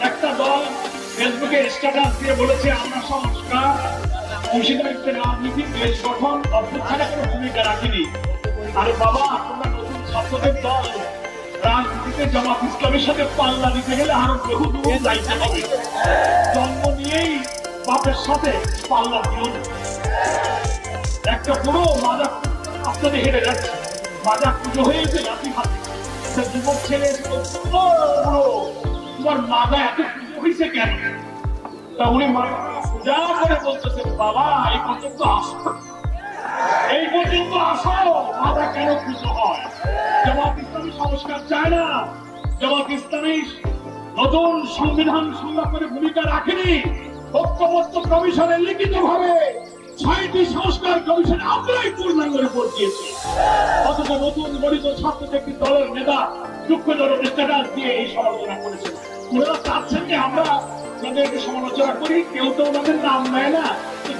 একটা দল ফেসবুকে স্ট্যাটাস দিয়ে বলেছে আমরা সংস্কার অংশীদারিত্বের রাজনীতি দেশ গঠন অভ্যুত্থানে কোনো ভূমিকা রাখিনি। আরে বাবা তোমরা নতুন ছাত্রদের দল রাজনীতিতে জামাত ইসলামের সাথে পাল্লা দিতে গেলে আরও বহু দূর যাইতে হবে। জন্ম নিয়েই বাপের সাথে পাল্লা দিও একটা পুরো মাজা আপনাদের হেরে যাচ্ছে। মাজা পুজো হয়েছে রাতি হাতে একটা যুবক ছেলে এসে বলছে, "ও, বুড়ো, তোমার মাজা এত হয়েছে কেন? তা উনি যা করে বলতেছেন, বাবা, এই পর্যন্ত আসো। এই পর্যন্ত আসো মাজা কেন পুজো হয়? জামাত ইসলামী সংস্কার চায় না। জামাত ইসলামী নতুন সংবিধান সংরক্ষণে ভূমিকা রাখেনি। ঐক্যবদ্ধ কমিশনে লিখিত ভাবে ছয়টি সংস্কার কমিশন আমরাই পূর্ণাঙ্গ রিপোর্ট দিয়েছি। অথচ নতুন গঠিত ছাত্র একটি দলের নেতা দুঃখজনক স্ট্যাটাস দিয়ে এই সমালোচনা করেছেন। ওনারা চাচ্ছেন যে আমরা সমালোচনা করি। কেউ তো ওনাদের নাম নেয় না।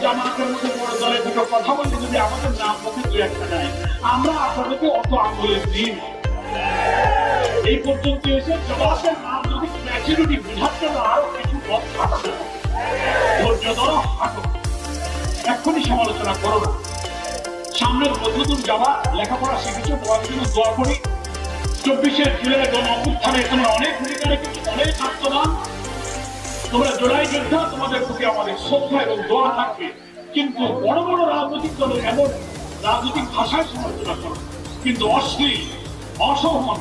জামাতের মধ্যে বড় দুটো কথা যদি আমাদের নাম দু একটা নেয় আমরা আপনাদেরকে অত দিন এই পর্যন্ত এসে নাম যদি ম্যাচুরিটি জন্য আরও কিছু আছে। ধৈর্য ধরো হাঁটো এক্ষুনি সমালোচনা করো না। সামনের মধ্যদূর যাওয়া লেখাপড়া শিখেছো তোমার জন্য দোয়া করি। চব্বিশের জুলাই গণ অভ্যুত্থানে তোমরা অনেক ভূমিকা রেখেছো অনেক আত্মদান তোমরা জোড়াই যোদ্ধা, তোমাদের প্রতি আমাদের শ্রদ্ধা এবং দোয়া থাকবে। কিন্তু বড় বড় রাজনৈতিক দলের এমন রাজনৈতিক ভাষায় সমালোচনা করো। কিন্তু অশ্লীল অসহমান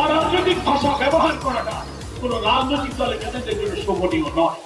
অরাজনৈতিক ভাষা ব্যবহার করাটা কোন রাজনৈতিক দলের নেতাদের জন্য শোভনীয় নয়।